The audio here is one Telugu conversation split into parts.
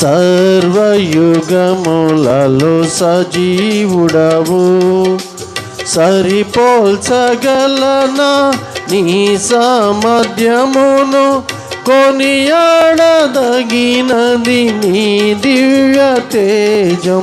సర్వయుగములలో సజీవుడవు. సరిపోల్చగలనా నీ సామధ్యమును కొనియాడదగినది నీ దివ్య తేజం.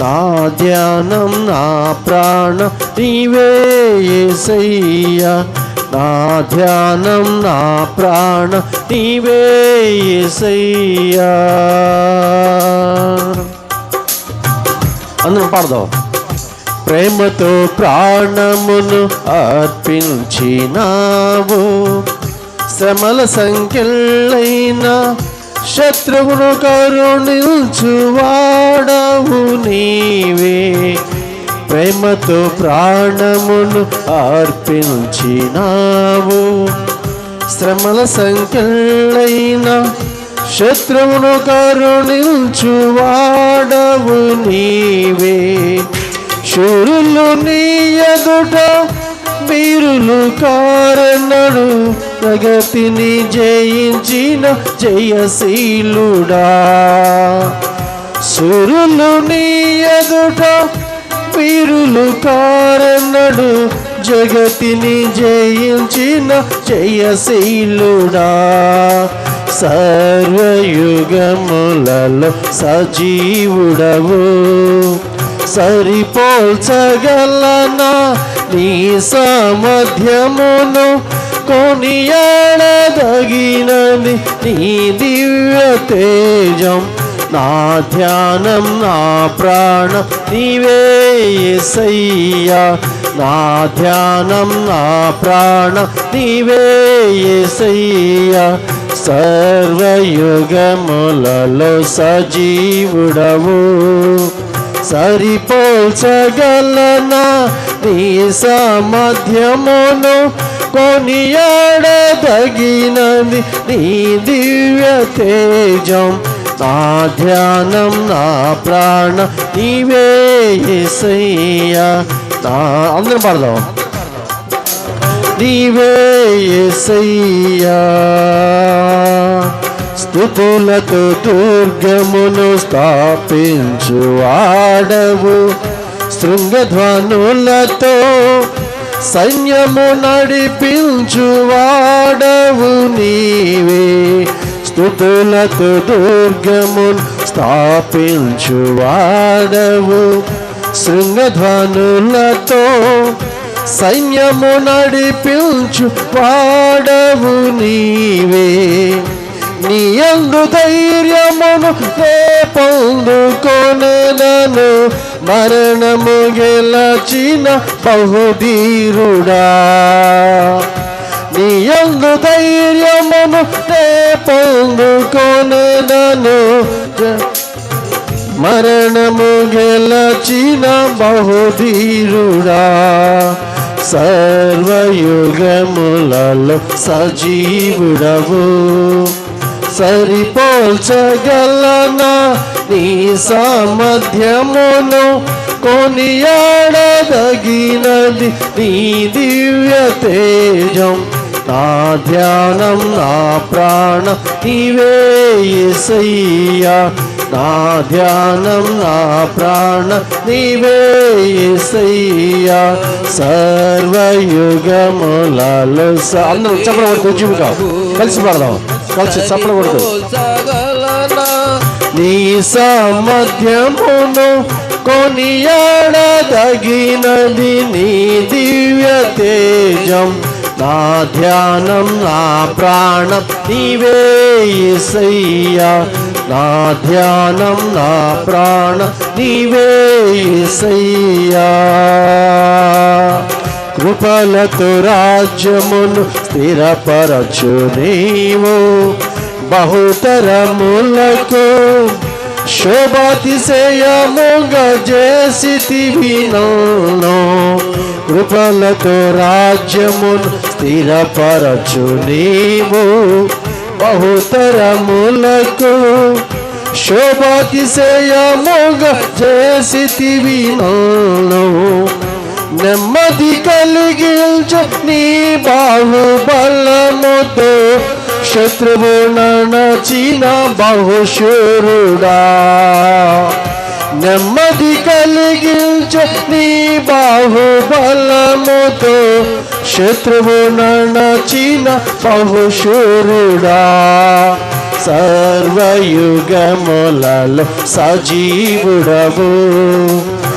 నా ధ్యానం నా ప్రాణ నీవే యేసయ్యా నా ధ్యానం నా ప్రాణ నీవే యేసయ్యా అందరం పాడదాం. ప్రేమతో ప్రాణమును అర్పించినావు. శ్రమల సంఖ్యలైన శత్రువును కరుణించువా కరుణించువాడవు నీవే. ప్రేమతో ప్రాణమును అర్పించినావు. శ్రమల సంఖ్యలైన శత్రువును కరుణించువాడవు నీవే. శూరులు నీ ఎదుట వీరులు కారణడు ప్రగతిని జయించిన జయశీలుడా. సురులు నీ ఎదుట వీరులు కారన్నడు జగతిని జయించిన జయశీలుడా. సర్వయుగములలో సజీవుడవు. సరిపోల్చగలనా నీ సామధ్యమును కొనియాడదగినది నీ దివ్య తేజం. నా ధ్యానం నా ప్రాణం నీవే యేసయ్యా నా ధ్యానం నా ప్రాణం నీవే యేసయ్యా సర్వయుగములలో సజీవుడవు. సరిపోల్చగలనా నీ సామధ్యమును కొనియాడదగినది నీ దివ్య తేజం. నా ధ్యానం నా ప్రాణ నీవే యేసయ్యా నా అందరం పాడదాం. నీవే యేసయ్యా స్థుతులతో దుర్గమును స్థాపించు ఆడవు. శృంగధ్వనులతో సైన్యము నడిపించు వాడవు నీవే. స్థుతులతో దుర్గమున్ స్థాపించు వాడవు శృంగధ్వనులతో సైన్యము నడిపించు వాడవు నీవే. నీ అందు ధైర్యమును నే పొందుకొనెదను. మరణము గెలచిన బహుధీరుడా. నీ ఎందు ధైర్యమును నే పొందుకొనెదను మరణము గెలచిన బహుధీరుడా. సర్వయుగములలో సజీవుడవు. సరిపోల్చగలనా నీ సామధ్యమును కొనియాడదగినది నీ దివ్య తేజం. నా ధ్యానం నా ప్రాణ నీవే యేసయ్యా నా ధ్యానం నా ప్రాణ నీవే యేసయ్యా సర్వయుగములలో స- అందరూ చెప్పకూడదు జీవిగా కలిసి పాడదాం. కలిసి చెప్పకూడదు పోల్చగలనా నీ సామర్థ్యమును కొనియాడదగినది నీ దివ్య తేజం. నా ధ్యానం నా ప్రాణం నీవే యేసయ్యా నా ధ్యానం నా ప్రాణ నీవే యేసయ్యా కృపలతో రాజ్యమును స్థిరపరచు నీవు. బహుతరములకు శోభాతిశయముగా చేసితివి నన్ను కృపలతో రాజ్యమును స్థిరపరచు నీవు బహుతరములకు శోభాతిశయముగా చేసితివి నన్ను నెమ్మది కలిగించు నీ బాహుబలముతో శత్రువు నచిన బహుశూరుడా నెమ్మది కలిగించు నీ బాహుబలముతో శత్రువు నచిన బహుశూరుడా. సర్వయుగములలో సజీవుడవు.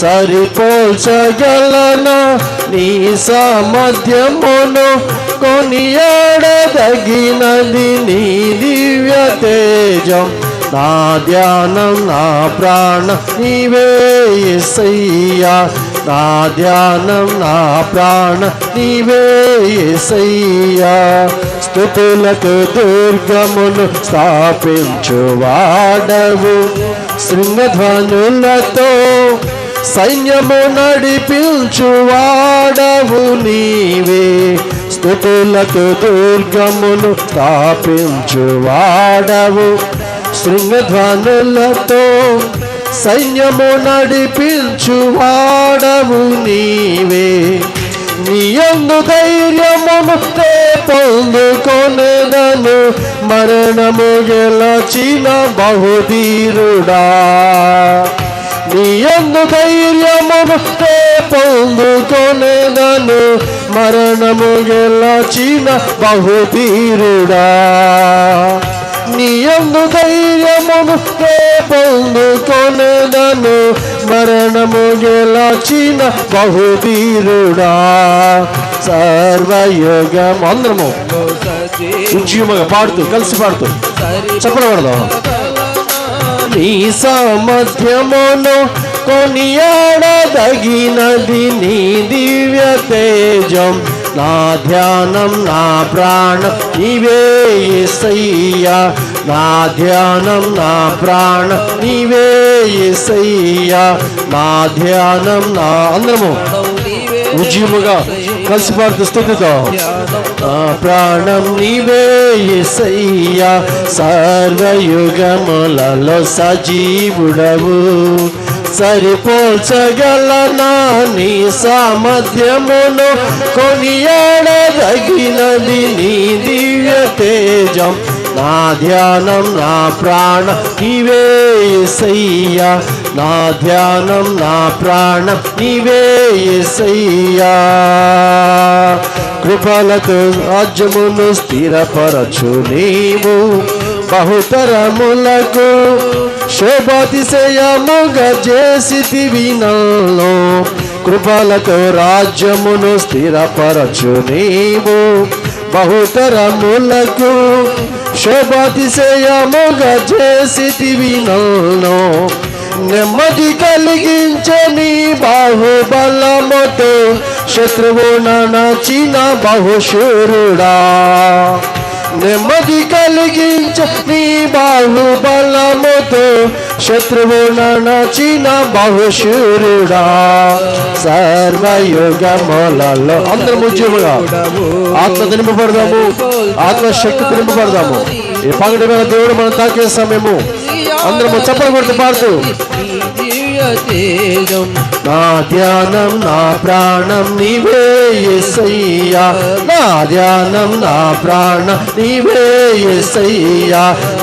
సరిపోల్చగలనా నీ సామర్థ్యమును కొనియాడదగినది నీ దివ్య తేజం. నా ధ్యానం నా ప్రాణ నీవే యేసయ్యా నా ధ్యానం నా ప్రాణ నీవే యేసయ్యా స్థుతులకు దుర్గమును స్థాపించువాడవు శృంగధ్వనులతో సైన్యము నడిపించువాడవు నీవే. స్థుతులకు దుర్గమును స్థాపించువాడవు. శృంగధ్వనులతో సైన్యము నడిపించువాడవు నీవే. నీయందు ధైర్యమును నే పొందుకొనేదను. మరణము గెలచిన బహుధీరుడా. నీయందు ధైర్యమును పొందుకొనేదను మరణము గెలచిన బహుధీరుడా. నీయందు ధైర్యమును పొందుకొనేదను మరణము గెలచిన బహుధీరుడా. సర్వయోగం అందరము. ఉద్యమగా పాడుతూ కలిసి పాడుతూ. చెప్పకూడదు నీ సామర్థ్యమును కొనియాడదగినది నీ దివ్య తేజం. నా ధ్యానం నా ప్రాణం నీవే యేసయ్యా నా ధ్యానం నా ప్రాణం నీవే యేసయ్యా నా ధ్యానం నా అందరము ఉద్యముగా కలిసి పాడుతూ స్థుతితో నా ప్రాణం నీవే యేసయ్యా సర్వయుగములలో సజీవుడవు. సరిపోల్చగలనా నీ సామర్థ్యమును? కొనియాడదగినది నీ దివ్య తేజం. నా ధ్యానం నా ప్రాణ నీవే సయ్యా నా ధ్యానం నా ప్రాణం నీవే యేసయ్యా కృపలతో రాజ్యమును స్థిరపరచు నీవు. బహుతరములకు శోభాతిశయముగా చేసి వినలో కృపలతో రాజ్యమును స్థిరపరచు నీవు. బహుతరములకు శోభాతిశయముగా చేసి వినలో నెమ్మది కలిగించని బాహుబలముతో శత్రువు నచిన బహుశూరుడా. నెమ్మది కలిగించ నీ బాహుబలముతో శత్రువు నచిన బహుశూరుడా. సర్వయుగములలో అందరం ఉద్యముగా ఆత్మ నింపబడదాము ఆత్మశక్తి తినిపబడదాము ఈ పగటి మీద దేవుడు మనం తాకే సమయము. అందరము చప్పలు కొడుతూ పాడుతూ. నా ధ్యానం నా ప్రాణం నీవే యేసయ్యా నా ధ్యానం నా ప్రాణం నీవే యేసయ్యా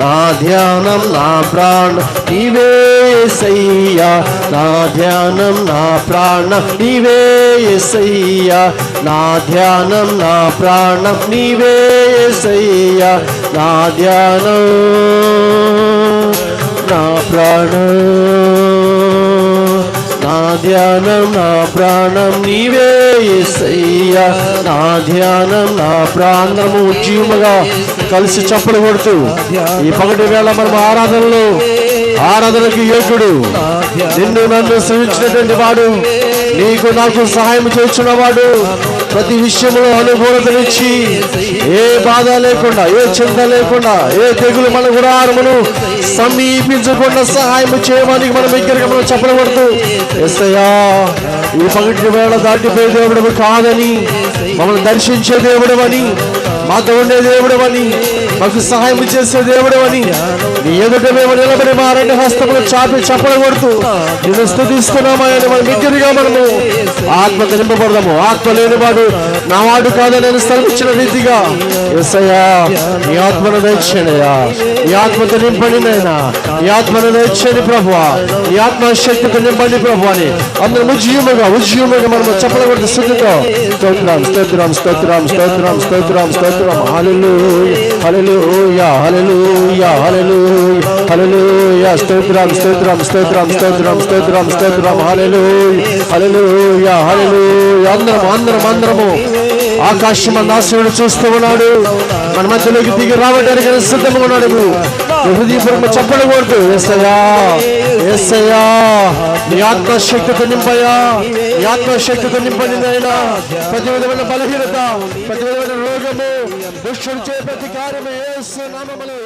నా ధ్యానం నా ప్రాణ నీవే సయ్యా నా ధ్యానం నా ప్రాణ నీవే సయ్యా నా ధ్యానం నా ప్రాణం నీవే సయ్యా నా ధ్యానం నా ప్రాణం నా ధ్యానం నా ప్రాణం నీవే యేసయ్యా నా ధ్యానం నా ప్రాణము జీవగా కలిసి చప్పలు కొడుతూ ఈ పగటి వేళ మనం ఆరాధనలో ఆరాధనకి యోగ్యుడు. నిన్ను నన్ను సృష్టించినటువంటి వాడు నీకు నాకు సహాయం చేస్తున్న వాడు ప్రతి విషయంలో అనుకూలతనిచ్చి ఏ బాధ లేకుండా ఏ చింత లేకుండా ఏ తెగులు మన గుడారమును సమీపించకుండా సహాయం చేయడానికి మనం దగ్గరగా మనం చెప్పబడుతూ ఎస్సయ్యా ఈ పగటి వేళ దాటిపోయే దేవుడు కాదని మమ్మల్ని దర్శించే దేవుడు అని మాతో ఉండే దేవుడు అని మాకు సహాయం చేసే దేవుడు అని నీ ఎదుట మేము నిలబడి మా రెండు హస్తములు చాపి చప్పలు కొడుతూ నిన్ను స్థుతిస్తున్నామని మనం దగ్గరగా మనము ఆత్మ నింపబడదాము. ఆత్మ లేనివాడు నా వాడు కాదని నేను స్థలమిచ్చిన రీతిగా ఎస్సయ్యా నీ ఆత్మను దయచేయనయ్యా నీ ఆత్మతో నింపండి నైనా నీ ఆత్మను దయచేయండి ప్రభు నీ ఆత్మ శక్తితో నింపండి ప్రభు అని అందరం ఉజ్జీవముగా ఉజ్జీవముగా మనము చెప్పలు స్థుతితో స్తోత్రం స్తోత్రం స్తోత్రం స్తోత్రం స్తోత్రం స్తోత్రం హల్లెలూయా హల్లెలూయా హల్లెలూయా హల్లెలూయా హల్లెలూయా. స్తోత్రం స్తోత్రం స్తోత్రం స్తోత్రం స్తోత్రం స్తోత్రం. హలలుయ హలలుయ హలలుయ అందరం అందరం అందరము. ఆకాశం నాశనుడు చూస్తూ ఉన్నాడు. మన మధ్యలోకి దిగి రావడానికి సిద్ధంగా ఉన్నాడు. నీ హృదయపూర్వక చెప్పలు కొడుతూ ఎస్సయ్యా ఎస్సయ్యా నీ ఆత్మశక్తితో నింపయా నీ ఆత్మశక్తితో నింపండి అయినా ప్రతి విధమైన బలహీనత ప్రతి విధమైన రోగము. विश्व चेप प्रतिकार में इस नाम मलो